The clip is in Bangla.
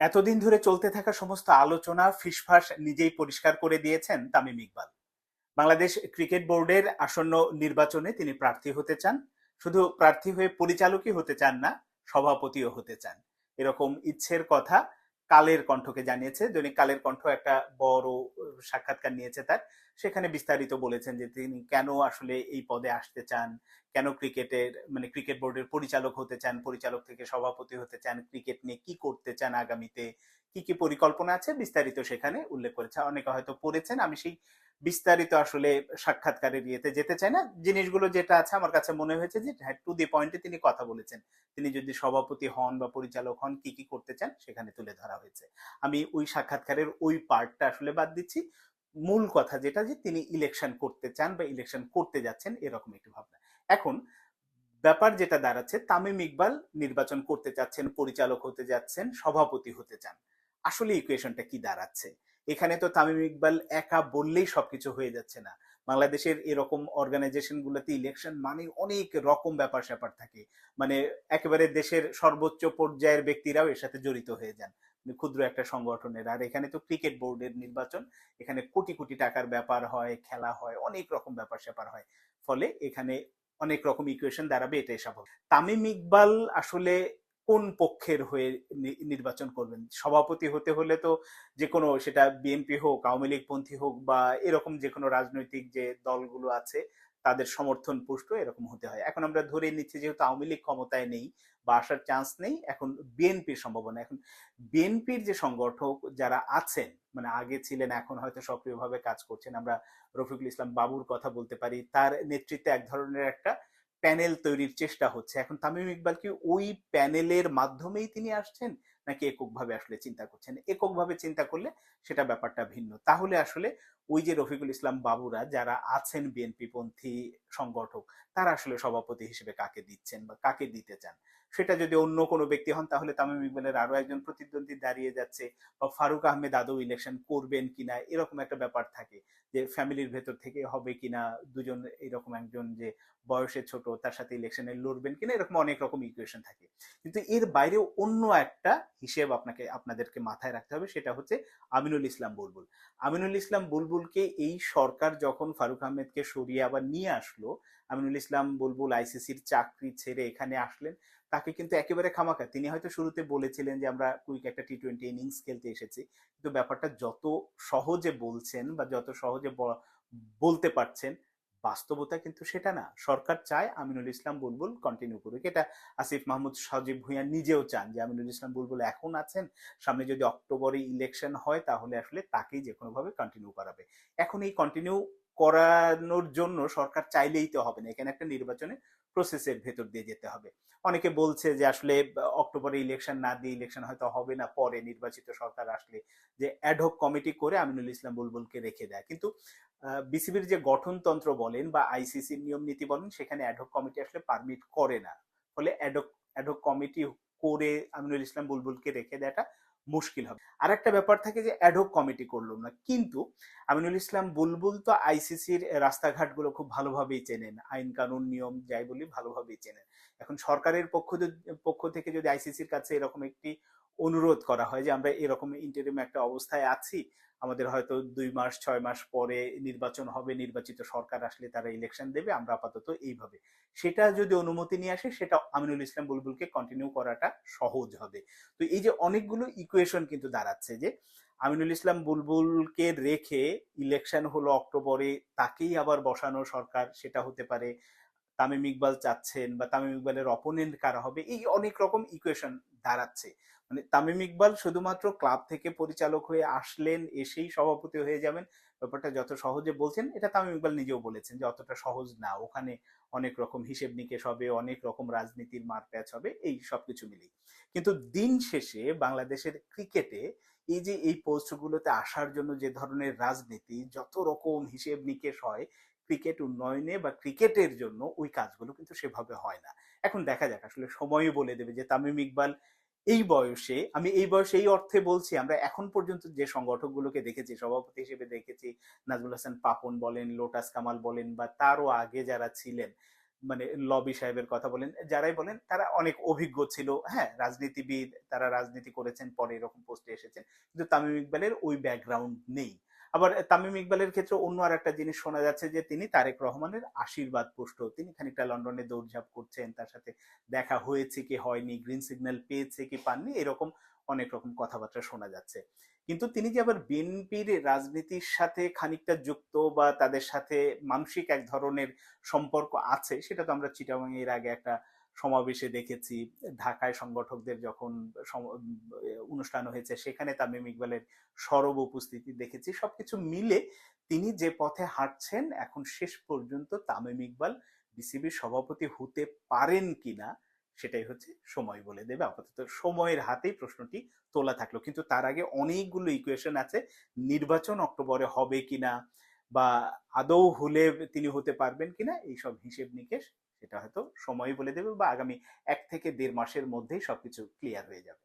এতদিন ধরে চলতে থাকা সমস্ত আলোচনা ফিসফাস নিজেই পরিষ্কার করে দিয়েছেন তামিম ইকবাল। বাংলাদেশ ক্রিকেট বোর্ডের আসন্ন নির্বাচনে তিনি প্রার্থী হতে চান। শুধু প্রার্থী হয়ে পরিচালকই হতে চান না, সভাপতিও হতে চান। এরকম ইচ্ছের কথা কালের কণ্ঠকে জানিয়েছে। দৈনিক কালের কণ্ঠ একটা বড় সাক্ষাৎকার নিয়েছে তার। সেখানে বিস্তারিত বলেছেন যে তিনি কেন আসলে এই পদে আসতে চান? কেন ক্রিকেটের মানে ক্রিকেট বোর্ডের পরিচালক হতে চান? পরিচালক থেকে সভাপতি হতে চান? ক্রিকেট নিয়ে কি করতে চান আগামীতে? কি কি পরিকল্পনা আছে? বিস্তারিত সেখানে উল্লেখ করেছে। অনেকে হয়তো পড়েছেন, আমি সেই বিস্তারিত আসলে সাক্ষাৎকারের ইয়েতে যেতে চাই না। জিনিসগুলো যেটা আছে, আমার কাছে মনে হয়েছে যে টু দি পয়েন্টে তিনি কথা বলেছেন। তিনি যদি সভাপতি হন বা পরিচালক হন, কি কি করতে চান, সেখানে তুলে ধরা হয়েছে। আমি ওই সাক্ষাৎকারের ওই পার্টটা আসলে বাদ দিচ্ছি। মূল কথা যেটা যে, তিনি ইলেকশন করতে চান বা ইলেকশন করতে যাচ্ছেন, এরকম একটি ভাবনা। এখন, ব্যাপার যেটা দাঁড়াচ্ছে, তামিম ইকবাল নির্বাচন করতে চাচ্ছেন, পরিচালক হতে যাচ্ছেন, সভাপতি হতে চান। আসলে ইকুয়েশনটা কি দাঁড়াচ্ছে? এখানে তো তামিম ইকবাল একা বললেই সবকিছু হয়ে যাচ্ছে না। বাংলাদেশের এরকম অর্গানাইজেশন গুলোতে ইলেকশন মানে অনেক রকম ব্যাপার স্যাপার থাকে। মানে একেবারে দেশের সর্বোচ্চ পর্যায়ের ব্যক্তিরাও এর সাথে জড়িত হয়ে যান। ক্ষুদ্র একটা সংগঠনের। আর এখানে তো ক্রিকেট বোর্ডের নির্বাচন, এখানে কোটি কোটি টাকার ব্যাপার হয়, খেলা হয়, অনেক রকম ব্যাপার স্যাপার হয়। ফলে এখানে অনেক রকম ইকুয়েশন দাঁড়াবে, এটাই স্বাভাবিক। তামিম ইকবাল আসলে কোন পক্ষের হয়ে নির্বাচন করবেন? সভাপতি হতে হলে তো যে কোনো সেটা বিএনপি হোক, আওয়ামী লীগপন্থী হোক বা এরকম যে কোনো রাজনৈতিক যে দলগুলো আছে, তাদের সমর্থন পুষ্ট এরকম হতে হয়। এখন আমরা ধরে নিচ্ছি যেহেতু আওয়ামী লীগ ক্ষমতায় নেই বা আসার চান্স নেই, এখন বিএনপির সম্ভাবনা। এখন বিএনপির যে সংগঠক যারা আছেন মানে আগে ছিলেন, এখন হয়তো সক্রিয়ভাবে কাজ করছেন, আমরা রফিকুল ইসলাম বাবুর কথা বলতে পারি, তার নেতৃত্বে এক ধরনের একটা প্যানেল তৈরির চেষ্টা হচ্ছে। এখন তামিম ইকবাল কি ওই প্যানেলের মাধ্যমেই তিনি আসছেন, নাকি এককভাবে আসলে চিন্তা করছেন? এককভাবে চিন্তা করলে সেটা ব্যাপারটা ভিন্ন। তাহলে আসলে ওই যে রফিকুল ইসলাম বাবুরা যারা আছেন বিএনপি পন্থী সংগঠক, তারা আসলে সভাপতি হিসেবে কাকে দিচ্ছেন বা কাকে দিতে চান? সেটা যদি অন্য কোনো ব্যক্তি হন, তাহলে তামিম ইকবালের আরও একজন প্রতিদ্বন্দ্বী দাঁড়িয়ে যাচ্ছে বা ফারুক আহমেদ আদৌ ইলেকশন করবেন কিনা, এরকম একটা ব্যাপার থাকে যে ফ্যামিলির ভেতর থেকে হবে কিনা, দুজন এরকম একজন যে বয়সে ছোট, তার সাথে ইলেকশনে লড়বেন কিনা, এরকম অনেক রকম ইকুয়েশন থাকে। কিন্তু এর বাইরেও অন্য একটা হিসেব আপনাকে, আপনাদেরকে মাথায় রাখতে হবে, সেটা হচ্ছে আমিনুল ইসলাম বুলবুল। আমিনুল ইসলাম বুলবুলকে এই সরকার যখন ফারুক আহমেদকে সরিয়ে আবার নিয়ে আসলো, আমিনুল ইসলাম বুলবুল আইসিসির চাকরি ছেড়ে এখানে আসলেন, তাকে কিন্তু একেবারে খামাকা তিনি হয়তো শুরুতে বলেছিলেন যে, আমরা কুইক একটা টি টোয়েন্টি ইনিংস খেলতে এসেছি। কিন্তু ব্যাপারটা যত সহজে বলছেন বা যত সহজে বলতে পারছেন বাস্তবতা কিন্তু সেটা না। সরকার চায় আমিনুল ইসলাম বুলবুল কন্টিনিউ করুক। এটা আসিফ মাহমুদ সজীব ভুঁইয়া নিজেও চান যে আমিনুল ইসলাম বুলবুল এখন আছেন। সামনে যদি অক্টোবরে ইলেকশন হয় তাহলে আসলে তাকেই যে কোনোভাবে কন্টিনিউ করাবে। এখন এই কন্টিনিউ করানোর জন্য সরকার চাইলেই তো হবে না। এখানে একটা নির্বাচনে প্রসেসের ভেতর দিয়ে যেতে হবে। অনেকে বলছে যে আসলে অক্টোবরে ইলেকশন না দিয়ে ইলেকশন হয়তো হবে না, পরে নির্বাচিত সরকার আসলে যে অ্যাডহক কমিটি করে আমিনুল ইসলাম বুলবুলকে রেখে দেয়। কিন্তু বিসিবির যে গঠনতন্ত্র বলেন বা আইসিসির নিয়ম নীতি বলেন, সেখানে অ্যাডহক কমিটি আসলে পারমিট করে না। ফলে অ্যাডহক অ্যাডহক কমিটি করে আমিনুল ইসলাম বুলবুলকে রেখে দেওয়াটা মুশকিল হবে। আর একটা ব্যাপার থাকে যে অ্যাডহক কমিটি করলাম না, কিন্তু আমিনুল ইসলাম বুলবুল তো আইসিসির রাস্তাঘাটগুলো খুব ভালোভাবেই চেনেন। আইন কানুন নিয়ম যাই বলি ভালোভাবেই চেনেন। এখন সরকারের পক্ষ পক্ষ থেকে যদি আইসিসির কাছে এরকম একটি অনুরোধ করা হয় যে আমরা এরকম ইন্টারিম একটা অবস্থায় আছি। আমাদের হয়তো দুই মাস, ছয় মাস পরে নির্বাচন হবে, নির্বাচিত সরকার আসলে তারা ইলেকশন দেবে, আমরা আপাতত এইভাবে। সেটা যদি অনুমতি নিয়ে আসে, সেটা আমিনুল ইসলাম বুলবুলকে কন্টিনিউ করাটা সহজ হবে। তো এই যে অনেকগুলো ইকুয়েশন কিন্তু দাঁড়াচ্ছে যে আমিনুল ইসলাম বুলবুলকে রেখে ইলেকশন হলো অক্টোবরে, তাকেই আবার বসানো সরকার, সেটা হতে পারে তামিম ইকবাল চাচ্ছেন বা তামিম ইকবালের অপোনেন্ট কারা হবে, এই অনেক রকম ইকুয়েশন দাঁড়াচ্ছে। মানে তামিম ইকবাল শুধুমাত্র ক্লাব থেকে পরিচালক হয়ে আসলেন, এসেই সভাপতি হয়ে যাবেন। ব্যাপারটা যত সহজে বলছেন, এটা তামিম ইকবাল নিজেও বলেছেন যে অতটা সহজ না। ওখানে অনেক রকম হিসেব নিকেশ হবে, অনেক রকম রাজনীতির মারপ্যাচ হবে, এই সব কিছু মিলেই। কিন্তু দিন শেষে বাংলাদেশের ক্রিকেটে এই যে এই পোস্টগুলোতে আসার জন্য যে ধরনের রাজনীতি, যত রকম হিসেব নিকেশ হয়, ক্রিকেট উন্নয়নে বা ক্রিকেটের জন্য ওই কাজগুলো কিন্তু সেভাবে হয় না। এখন দেখা যাক, আসলে সময়ই বলে দেবে যে তামিম ইকবাল এই বয়সে, আমি এই বয়সে এই অর্থে বলছি, আমরা এখন পর্যন্ত যে সংগঠকগুলোকে দেখেছি, সভাপতি হিসেবে দেখেছি, নাজমুল হাসান পাপন বলেন, লোটাস কামাল বলেন বা তারও আগে যারা ছিলেন মানে লবি সাহেবের কথা বলেন, যারাই বলেন, তারা অনেক অভিজ্ঞ ছিল হ্যাঁ রাজনীতিবিদ, তারা রাজনীতি করেছেন, পরে এরকম পোস্টে এসেছেন, কিন্তু তামিম ইকবালের ওই ব্যাকগ্রাউন্ড নেই। আবার তামিম ইকবালের ক্ষেত্রে অন্য আর একটা জিনিস শোনা যাচ্ছে যে তিনি তারেক রহমানের আশীর্বাদ পুষ্ট। তিনি খানিকটা লন্ডনে দৌড়ঝাঁপ করছেন, তার সাথে দেখা হয়েছে কি হয়নি গ্রিন সিগন্যাল পেয়েছে কি পাননি, এরকম অনেক রকম কথাবার্তা শোনা যাচ্ছে। কিন্তু তিনি যে আবার বিএনপির রাজনীতির সাথে খানিকটা যুক্ত বা তাদের সাথে মানসিক এক ধরনের সম্পর্ক আছে, সেটা তো আমরা চিটাগাং এর আগে একটা সমাবেশে দেখেছি। ঢাকায় সংগঠকদের যখন অনুষ্ঠান হয়েছে, সেখানে তামিম ইকবালের সরব উপস্থিতি দেখেছি। সবকিছু মিলে তিনি যে পথে হাঁটছেন, এখন শেষ পর্যন্ত তামিম ইকবাল বিসিবির সভাপতি হতে পারেন কিনা, সেটাই হচ্ছে সময় বলে দেবে। আপাতত সময়ের হাতেই প্রশ্নটি তোলা থাকল। কিন্তু তার আগে অনেকগুলো ইকুয়েশন আছে। নির্বাচন অক্টোবরে হবে কিনা বা আদৌ হলে তিনি হতে পারবেন কিনা, এইসব হিসেব নিকেশ সেটা হয়তো সময় বলে দেবে বা আগামী এক থেকে দেড় মাসের মধ্যেই সবকিছু ক্লিয়ার হয়ে যাবে।